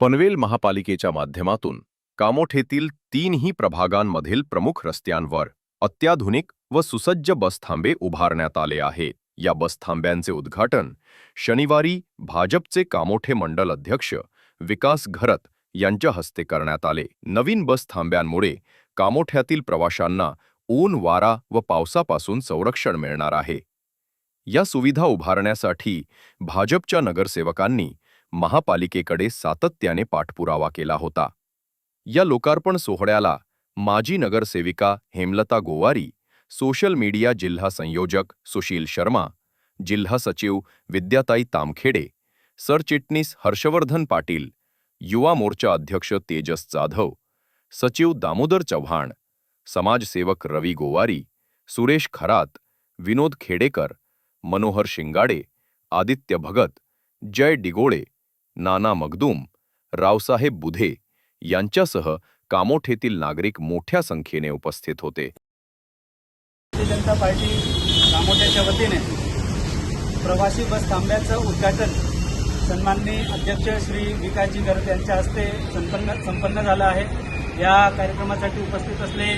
पनवेल महापालिकेच्या माध्यमातून कामोठेतील तीनही प्रभागांमधील प्रमुख रस्त्यांवर अत्याधुनिक व सुसज्ज बसथांबे उभारण्यात आले आहेत या बसथांब्यांचे उद्घाटन शनिवारी भाजपचे कामोठे मंडल अध्यक्ष विकास घरत यांच्या हस्ते करण्यात आले. नवीन बसथांब्यांमुळे कामोठ्यातील प्रवाशांना ऊन वारा व पावसापासून संरक्षण मिळणार आहे. या सुविधा उभारण्यासाठी भाजपच्या नगरसेवकांनी महापालिकेकडे सातत्याने पाठपुरावा केला होता. या लोकार्पण सोहळ्याला माजी नगरसेविका हेमलता गोवारी सोशल मीडिया जिल्हा संयोजक सुशील शर्मा जिल्हा सचिव विद्याताई तामखेडे सरचिटणीस हर्षवर्धन पाटील युवा मोर्चा अध्यक्ष तेजस जाधव सचिव दामोदर चव्हाण समाजसेवक रवी गोवारी सुरेश खरात विनोद खेडेकर मनोहर शिंगाडे आदित्य भगत जय डिगोळे नाना मगदूम रावसाहेब बुधे यांच्यासह कामोठेतील नागरिक मोठ्या संख्येने उपस्थित होते. भारतीय जनता पार्टी कामोठ्याच्या वतीने प्रवासी बस थांब्याचं उद्घाटन सन्माननीय अध्यक्ष श्री विकासजी गरज यांच्या हस्ते संपन्न संपन्न झालं आहे. या कार्यक्रमासाठी उपस्थित असले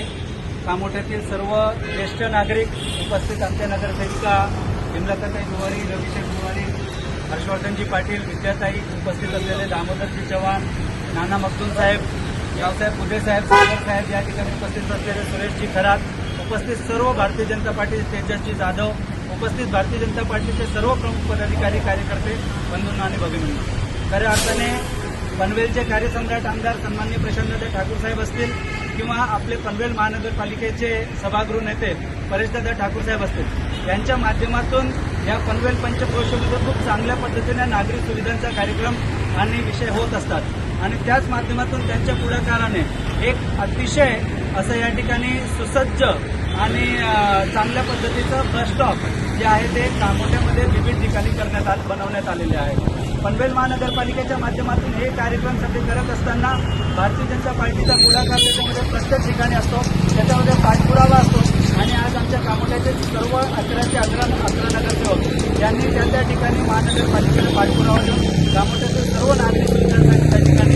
कामोठ्यातील सर्व ज्येष्ठ नागरिक उपस्थित आमच्या नगरसेविका हेमलताताई गुवारी रविशेख गुवारी हर्षवर्धनजी पाटील विद्याताई उपस्थित असलेले दामोदरजी चव्हाण नाना मगदूम साहेब रावसाहेब बुधे साहेब सागर साहेब या ठिकाणी उपस्थित असलेले सुरेशजी खरात उपस्थित सर्व भारतीय जनता पार्टी तेजस्वी जाधव उपस्थित भारतीय जनता पार्टीचे सर्व प्रमुख पदाधिकारी कार्यकर्ते बंधूंना आणि भगिनींना. खऱ्या अर्थाने पनवेलचे कार्यसम्राट आमदार सन्मान्य प्रशांतदादा ठाकूर साहेब असतील किंवा आपले पनवेल महानगरपालिकेचे सभागृह नेते परेशदादा ठाकूर साहेब असतील यांच्या माध्यमातून या पनवेल पंचक्रोशीमध्ये खूप चांगल्या पद्धतीने नागरी सुविधांचा कार्यक्रम आणि विषय होत असतात. आणि त्याच माध्यमातून त्यांच्या पुढाकाराने एक अतिशय असं या ठिकाणी सुसज्ज आणि चांगल्या पद्धतीचं बस स्टॉप जे आहे ते कामोठ्यामध्ये विविध ठिकाणी करण्यात आल बनवण्यात आलेले आहे. पनवेल महानगरपालिकेच्या माध्यमातून हे कार्यक्रम सध्या करत असताना भारतीय जनता पार्टीचा पुढाकार त्याच्यामध्ये प्रत्येक ठिकाणी असतो. त्याच्यामध्ये पाठपुरावा असतो. आणि आज आमच्या कामोठ्याचे सर्व अकराचे अकरा अकरा नगर यांनी त्या त्या ठिकाणी महानगरपालिकेला पाठपुरावा देऊन कामोठ्यातील सर्व नागरिक सुविधांसाठी त्या ठिकाणी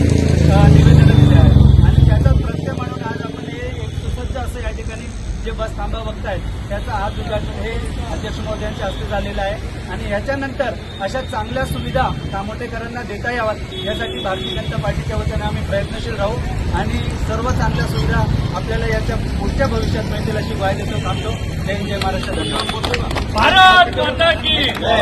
अ, निवेदनं दिले आहे आणि त्याचाच प्रत्यय म्हणून आज आपण हे एक सुसज्ज असं या ठिकाणी जे बस थांबा बघतायत त्याचं आज उद्घाटन हे अध्यक्ष महोदयांच्या हस्ते झालेलं आहे. आणि ह्याच्यानंतर अशा चांगल्या सुविधा कामोटेकरांना देता याव्यात यासाठी भारतीय जनता पार्टीच्या वतीनं आम्ही प्रयत्नशील राहू. आणि सर्व चांगल्या सुविधा आपल्याला याच्या पुढच्या भविष्यात मिळतील अशी ग्वाही देतो थांबतो. जय जय महाराष्ट्र. धन्यवाद. भारत